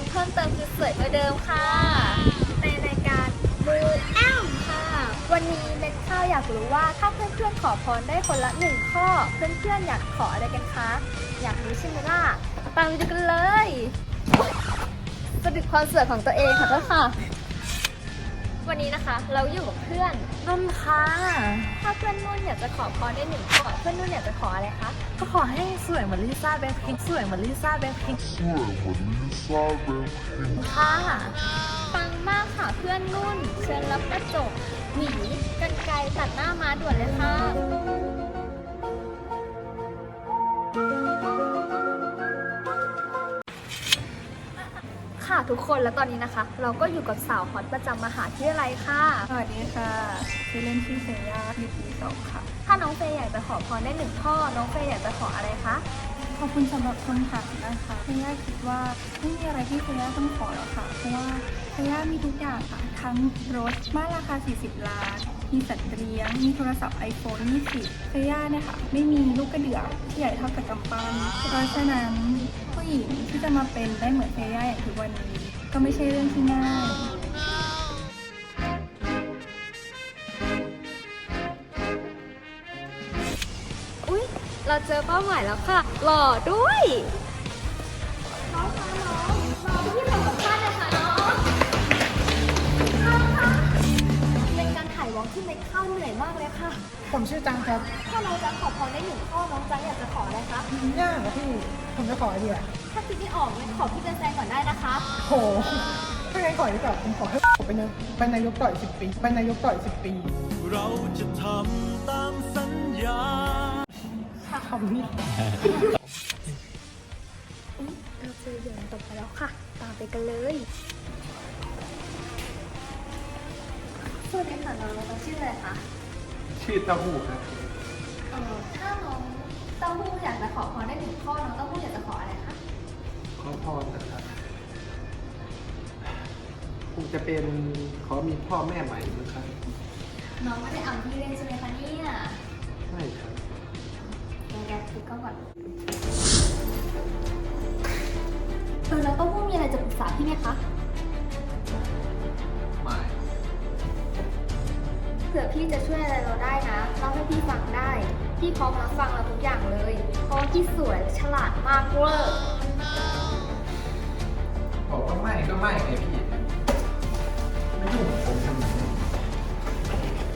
มเพิ่มเติมคือสวยกว่าเดิมค่ะ ในรายการมูแอมค่ะ วันนี้เม็ดข้าวอยากรู้ว่าถ้าเพื่อนๆขอพรได้คนละหนึ่งข้อ เพื่อนๆอยากขออะไรกันคะ อยากรู้ใช่ไหมล่ะตามไปดูกันเลยสะดุดความสวยของตัวเองค่ะทุกค่ะ วันนี้นะคะเราอยู่กับเพื่อนนุ่นค่ะ ถ้าเพื่อนนุ่นอยากจะขอพรได้หนึ่งข้อเพื่อนนุ่นอยากจะขออะไรคะก็ขอให้สวยเหมือนลิซ่าแบล็คพิงค์สวยเหมือนลิซ่าแบล็คพิงค์ Sure, when Lisa Blackpink ค่ะปังมากค่ะเพื่อนนุ่น เชิญรับกระจกหวีกันไกรตัดหน้าม้าด่วนเลยค่ะ ค่ะทุกคนแล้วตอนนี้นะคะ เราก็อยู่กับสาวฮอตประจำมหาวิทยาลัยค่ะ สวัสดีค่ะชื่อเล่นชื่อเซย่าอยู่ปีสองค่ะ ถ้าน้องเฟย์อยากจะขอพรได้หนึ่งข้อ น้องเฟย์อยากจะขออะไรคะขอบคุณสำหรับคำถามนะคะเซย่าคิดว่าไม่มีอะไรที่เซย่าต้องขอแล้วค่ะ เพราะว่าเซย่ามีทุกอย่างค่ะ ทั้งรถบ้านราคา 40 ล้าน มีสัตว์เลี้ยง มีโทรศัพท์ iPhone 20เซย่าเนี่ยค่ะ ไม่มีลูกกระเดือกที่ใหญ่เท่ากับกำปั้นเพราะฉะนั้นผู้ หญิงที่จะมาเป็นได้เหมือนเซย่าอย่างทุกวันนี้ก็ไม่ใช่เรื่องที่ง่าย อุ๊ย เราเจอเป้าหมายแล้วค่ะ หล่อด้วย วอล์กที่เม็ดข้าวเหนื่อยมากเลยค่ะ ผมชื่อจังครับถ้าน้องจะขอพรได้หนึ่งข้อน้องจะอยากจะขออะไรคะยากนะพี่ ผมจะขออะไรดีอะถ้าคิดไม่ออกงั้นขอพี่เจนแซงก่อนได้นะคะโหถ้างั้นขอดีกว่าผมขอให้ผมเป็นนายเป็นนายกต่อยสิบปีเป็นนายกต่อยสิบปี เราจะทำตามสัญญาขอบคุณพี่อุ๊ยเราเจอเหยื่อตกไปแล้วค่ะ ตามไปกันเลย สวัสดีค่ะน้องน้องชื่ออะไรคะ ชื่อเต้าหู้ครับเอ่อถ้าน้องเต้าหู้อยากจะขอพรได้หนึ่งข้อน้องเต้าหู้อยากจะขออะไรคะ ขอพรนะครับคงจะเป็นขอมีพ่อแม่ใหม่นะครับน้องไม่ได้อ่านที่เล่นใช่ไหมคะเนี่ยใช่ครับเดี๋ยวแกถือกล้องก่อนเออแล้วเต้าหู้มีอะไรจะปรึกษาพี่ไหมคะ เผื่อพี่จะช่วยอะไรเราได้นะเล่าให้พี่ฟังได้ พี่พร้อมรับฟังเราทุกอย่างเลยเพราะว่าพี่สวยและฉลาดมากเวอร์บอกว่าไม่ก็ไม่ไงพี่ไม่ยุ่งกับผมทำไม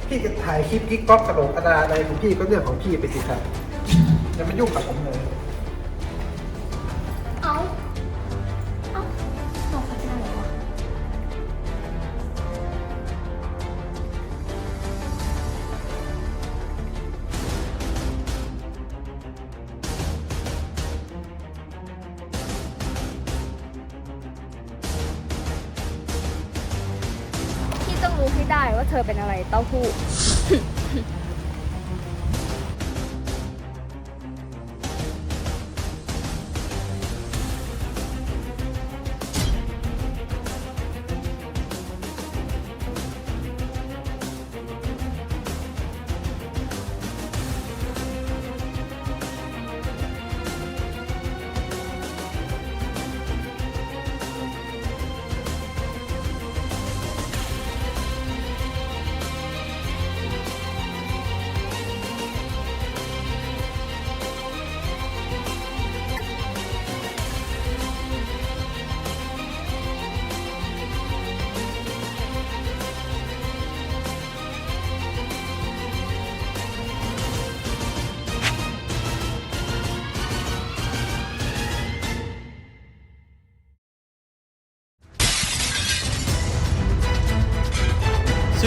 พี่จะถ่ายคลิปกิ๊กก๊อกกระโหลกกระดาอะไรของพี่ก็เรื่องของพี่ไปสิครับอย่ามายุ่งกับผมเลย รู้ให้ได้ว่าเธอเป็นอะไรเต้าหู้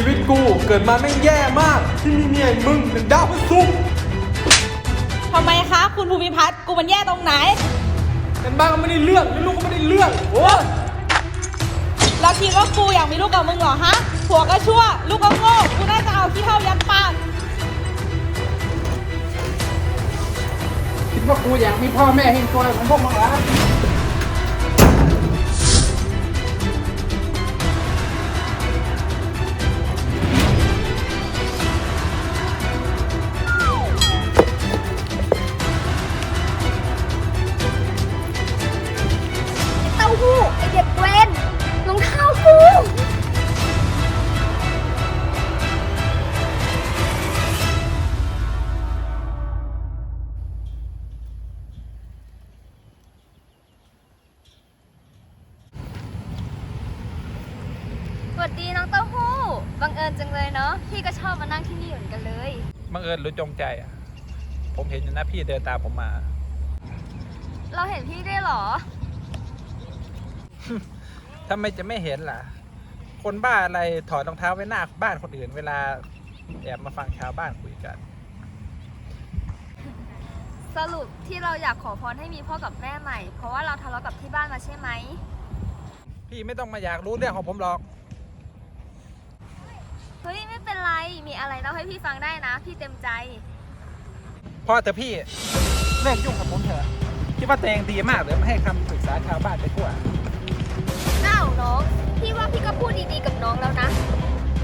ชีวิตกูเกิดมาแม่งแย่มาก ที่มีเมียอย่างมึงเป็นดาวพระศุกร์ทำไมคะ คุณภูมิพัฒน์กูมันแย่ตรงไหนกันบ้านก็ไม่ได้เรื่องลูกก็ไม่ได้เรื่องโอ้ยแล้วคิดว่ากูอยากมีลูกกับมึงเหรอฮะผัวก็ชั่ว ลูกก็โง่กูน่าจะเอาขี้เท่ายัดปากคิดว่ากูอยากมีพ่อแม่เฮงซวยของพวกมึงเหรอ บังเอิญจังเลยเนาะ พี่ก็ชอบมานั่งที่นี่เหมือนกันเลย บังเอิญหรือจงใจอะ ผมเห็นอยู่นะพี่เดินตามผมมา เราเห็นพี่ได้วยเหรอ ทำไมจะไม่เห็นล่ะ คนบ้าอะไรถอดรองเท้าไว้หน้าบ้านคนอื่น เวลาแอบมาฟังชาวบ้านคุยกัน สรุปที่เราอยากขอพรให้มีพ่อกับแม่ใหม่ เพราะว่าเราทะเลาะกับที่บ้านมาใช่ไหม พี่ไม่ต้องมาอยากรู้เรื่องของผมหรอก เฮ้ยไม่เป็นไร มีอะไรเล่าให้พี่ฟังได้นะ พี่เต็มใจพอเถอะพี่เลิกยุ่งกับผมเถอะคิดว่าตัวเองดีมากเลยมาให้คำปรึกษาชาวบ้านไปทั่วอ้าวน้อง พี่ว่าพี่ก็พูดดีๆกับน้องแล้วนะ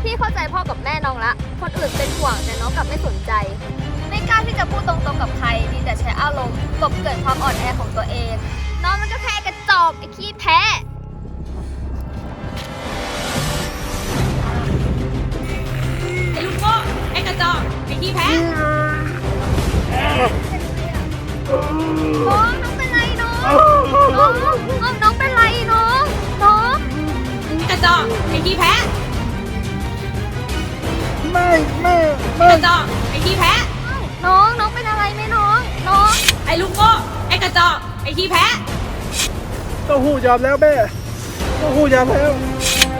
พี่เข้าใจพ่อกับแม่น้องละ คนอื่นเป็นห่วงแต่น้องกลับไม่สนใจ ไม่กล้าที่จะพูดตรงๆกับใคร มีแต่ใช้อารมณ์กลบเกิดความอ่อนแอของตัวเอง น้องมันก็แค่กระจอกไอ้ขี้แพ้ อกไอ้ขี้แพ้น้องน้องเป็นไรน้องน้องน้องเป็นไรน้องน้องไอ้กระจอกไอ้ขี้แพ้ไม่ไม่ไอ้กระจอกไอ้ขี้แพ้น้องน้องเป็นอะไรไหมน้องน้องไอ้ลูกโง่ไอ้กระจอกไอ้ขี้แพ้เต้าหู้ยอมแล้วแม่เต้าหู้ยอมแล้ว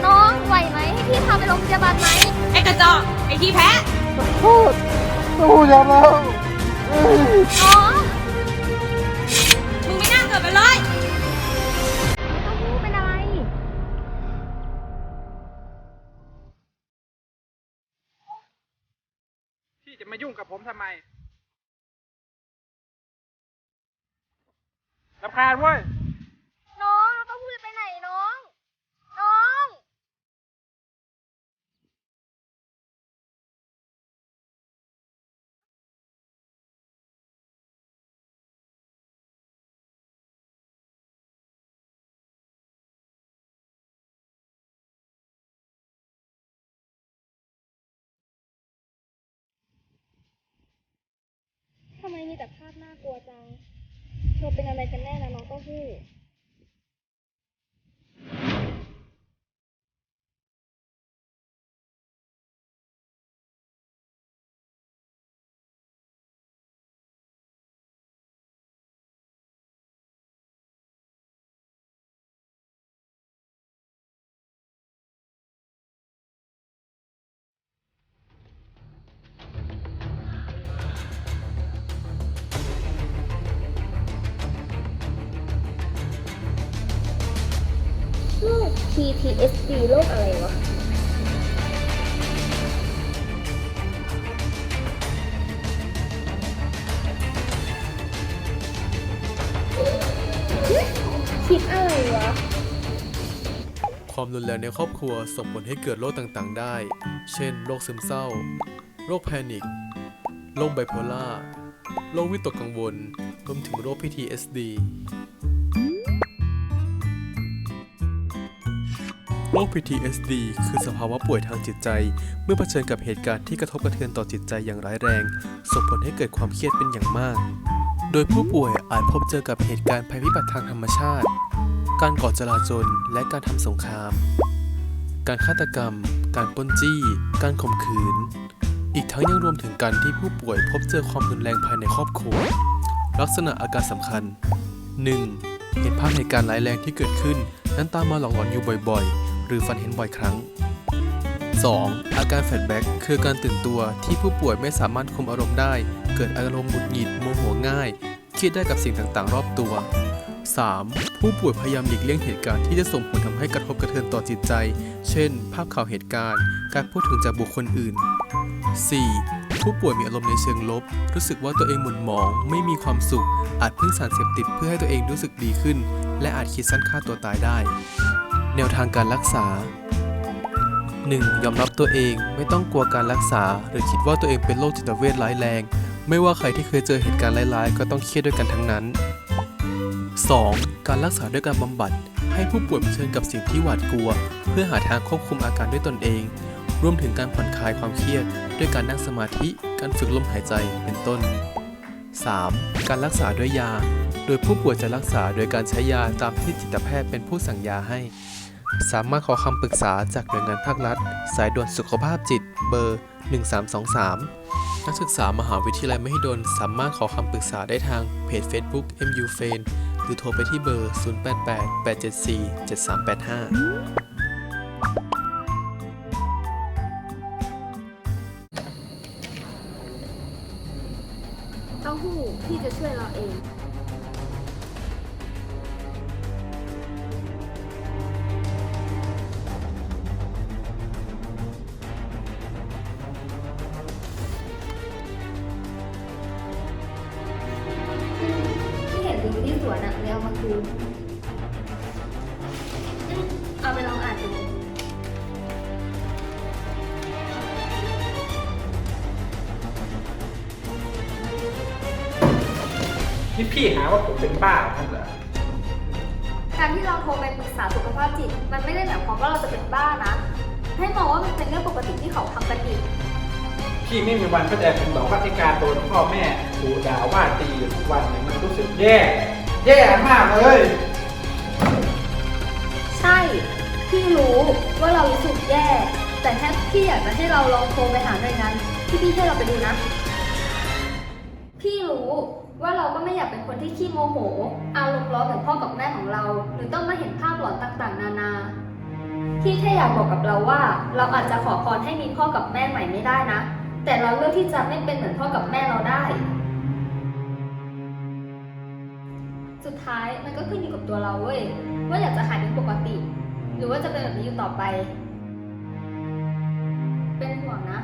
น้องไหวไหมให้พี่พาไปโรงพยาบาลไหมไอ้กระจอกไอ้ขี้แพ้ โทษตู้ยอมแล้วอ้ยน้อมึงไม่น่าเกิดไปเลยเต้าหู้เป็นอะไร พี่จะมายุ่งกับผมทำไมรำคาญเว้ย เธอเป็นอะไรกันแน่นะน้องเต้าหู้ PTSD โรคอะไรวะคิดอะไรวะ ความรุนแรงในครอบครัวส่งผลให้เกิดโรคต่างๆ ได้ เช่น โรคซึมเศร้า โรคแพนิค โรคไบโพล่า โรควิตกกังวล รวมถึงโรค PTSD โรค PTSD คือสภาวะป่วยทางจิตใจ เมื่อเผชิญกับเหตุการณ์ที่กระทบกระเทือนต่อจิตใจอย่างร้ายแรง ส่งผลให้เกิดความเครียดเป็นอย่างมาก โดยผู้ป่วยอาจพบเจอกับเหตุการณ์ภัยพิบัติทางธรรมชาติ การก่อจลาจลและการทำสงคราม การฆาตกรรม การปล้นจี้ การข่มขืน อีกทั้งยังรวมถึงการที่ผู้ป่วยพบเจอความรุนแรงภายในครอบครัว ลักษณะอาการสำคัญ 1. เห็นภาพเหตุการณ์ร้ายแรงที่เกิดขึ้น นั้นตามมาหลอกหลอนอยู่บ่อยๆ หรือฝันเห็นบ่อยครั้ง 2. อาการแฟลชแบ็กคือการตื่นตัวที่ผู้ป่วยไม่สามารถคุมอารมณ์ได้ เกิดอารมณ์หงุดหงิดโมโหง่ายครียดได้กับสิ่งต่างๆ รอบตัว 3. ผู้ป่วยพยายามหลีกเลี่ยงเหตุการณ์ที่จะส่งผลทำให้กระทบกระเทือนต่อจิตใจ เช่น ภาพข่าวเหตุการณ์ การพูดถึงจากบุคคลอื่น 4. ผู้ป่วยมีอารมณ์ในเชิงลบ รู้สึกว่าตัวเองหม่นหมอง ไม่มีความสุข อาจพึ่งสารเสพติดเพื่อให้ตัวเองรู้สึกดีขึ้น และอาจคิดสั้นฆ่าตัวตายได้ แนวทางการรักษา 1. ยอมรับตัวเองไม่ต้องกลัวการรักษา หรือคิดว่าตัวเองเป็นโรคจิตเวชร้ายแรง ไม่ว่าใครที่เคยเจอเหตุการณ์ร้ายๆ ก็ต้องเครียดด้วยกันทั้งนั้น 2. การรักษาด้วยการบำบัด ให้ผู้ป่วยเผชิญกับสิ่งที่หวาดกลัว เพื่อหาทางควบคุมอาการด้วยตนเอง รวมถึงการผ่อนคลายความเครียด ด้วยการนั่งสมาธิ การฝึกลมหายใจเป็นต้น 3. การรักษาด้วยยา โดยผู้ป่วยจะรักษาโดยการใช้ยาตามที่จิตแพทย์เป็นผู้สั่งยาให้ สามารถขอคำปรึกษาจากหน่วยงานภาครัฐ สายด่วนสุขภาพจิต เบอร์ 1323 นักศึกษามหาวิทยาลัยมหิดล สามารถขอคำปรึกษาได้ทางเพจ Facebook MU f a n หรือโทรไปที่เบอร์ 0888747385 สวนอะเลยเอามาคืนอืมเอาไปลองอ่านดู นี่พี่หาว่าผมเป็นบ้าท่านเหรอการที่เราโทรไปปรึกษาสุขภาพจิต มันไม่ได้หมายความว่าเราจะเป็นบ้านะ ให้มองว่ามันเป็นเรื่องปกติที่เขาทำกันอีก พี่ไม่มีวันเข้าใจผมหรอกว่าที่การโดนพ่อแม่ดูด่าว่าตีอยู่ทุกวันเนี่ยมันรู้สึกแย่ แย่มากเลย ใช่ พี่รู้ว่าเรารู้สึกแย่ แต่แค่พี่อยากจะให้เราลองโทรไปหาหน่วยงานที่พี่ให้เราไปดูนะ พี่รู้ว่าเราก็ไม่อยากเป็นคนที่ขี้โมโห อารมณ์ร้อนเหมือนพ่อกับแม่ของเรา หรือต้องมาเห็นภาพหลอนต่างๆ นานา พี่แค่อยากบอกกับเราว่า เราอาจจะขอพรให้มีพ่อกับแม่ใหม่ไม่ได้นะ แต่เราเลือกที่จะไม่เป็นเหมือนพ่อกับแม่เราได้ สุดท้ายมันก็ขึ้นอยู่กับตัวเราเว้ยว่าอยากจะหายเป็นปกติ หรือว่าจะเป็นแบบนี้อยู่ต่อไป เป็นห่วงนะ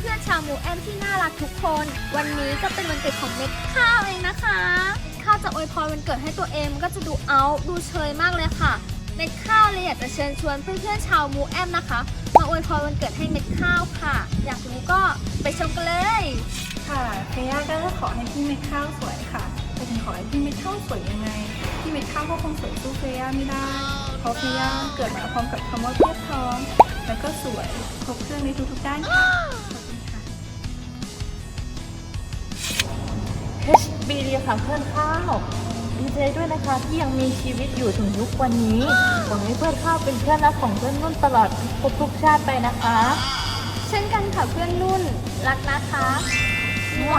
เพื่อนๆชาวหมูแอมที่น่ารักทุกคน วันนี้ก็เป็นวันเกิดของเม็ดข้าวเองนะคะ ข้าวจะอวยพรวันเกิดให้ตัวเองก็จะดูเอาดูเชยมากเลยค่ะ เม็ดข้าวเลยอยากจะเชิญชวนเพื่อนๆชาวหมูแอมนะคะ มาอวยพรวันเกิดให้เม็ดข้าวค่ะ อยากรู้ก็ไปชมกันเลย ค่ะเฟย่าก็ขอให้พี่เม็ดข้าวสวยค่ะแต่ถึงขอให้พี่เม็ดข้าวสวยยังไง พี่เม็ดข้าวก็คงสวยสู้เฟย่าไม่ได้ เพราะเฟย่าเกิดมาพร้อมกับคำว่าเพียบพร้อมแล้วก็สวยครบเครื่องในทุกๆด้านค่ะ HB ดีค่ะเพื่อนข้าวดีใจด้วยนะคะที่ยังมีชีวิตอยู่ถึงยุควันนี้ขอให้เพื่อนข้าวเป็นเพื่อนรักของเพื่อนนุ่นตลอดทุกทุกๆชาติไปนะคะ เช่นกันค่ะเพื่อนนุ่นรักนะคะมัว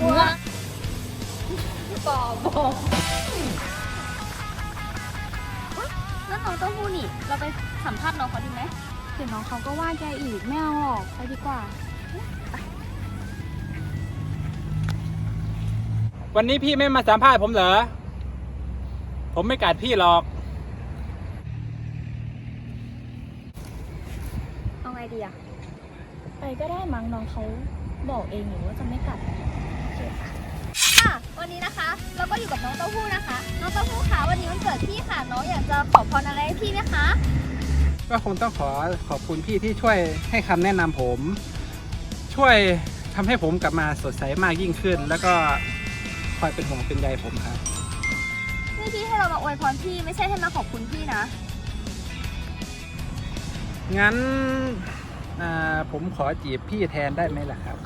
มัวบอบอนั่นน้องเต้าหู้นี่ เราไปสัมภาษณ์น้องเขาดีไหมเดี๋ยวน้องเขาก็ว่าแกอีกไม่เอาหรอกไปดีกว่า วันนี้พี่ไม่มาสัมภาษณ์ผมเหรอ ผมไม่กัดพี่หรอก เอาไงดีอะไปก็ได้มั้งน้องเขาบอกเองอยู่ว่าจะไม่กลับค่ะ วันนี้นะคะ เราก็อยู่กับน้องเต้าหู้นะคะ น้องเต้าหู้ค่ะวันนี้วันเกิดพี่ค่ะ น้องอยากจะขอพรอะไรให้พี่ไหมคะ ก็คงต้องขอขอบคุณพี่ที่ช่วยให้คำแนะนำผม ช่วยทำให้ผมกลับมาสดใสมากยิ่งขึ้น แล้วก็ค อยเป็นห่วงเป็นใยผมครับ นี่พี่ให้เรามาอวยพรพี่ไม่ใช่ให้มาขอบคุณพี่นะ งั้นอ่าผมขอจีบพี่แทนได้ไหมล่ะครับ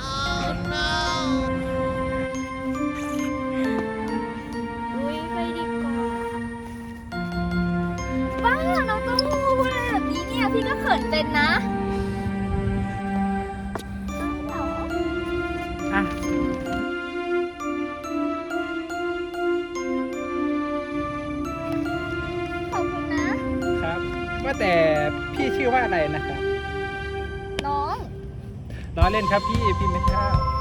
อุ้ยไปดีกว่าบ้าน้องเต้าหู้พูดอะไรแบบนี้เนี่ยพี่ก็เขินเป็นนะ ว่าแต่พี่ชื่อว่าอะไรนะครับ น้องล้อเล่นครับพี่ พี่ไม่ทราบ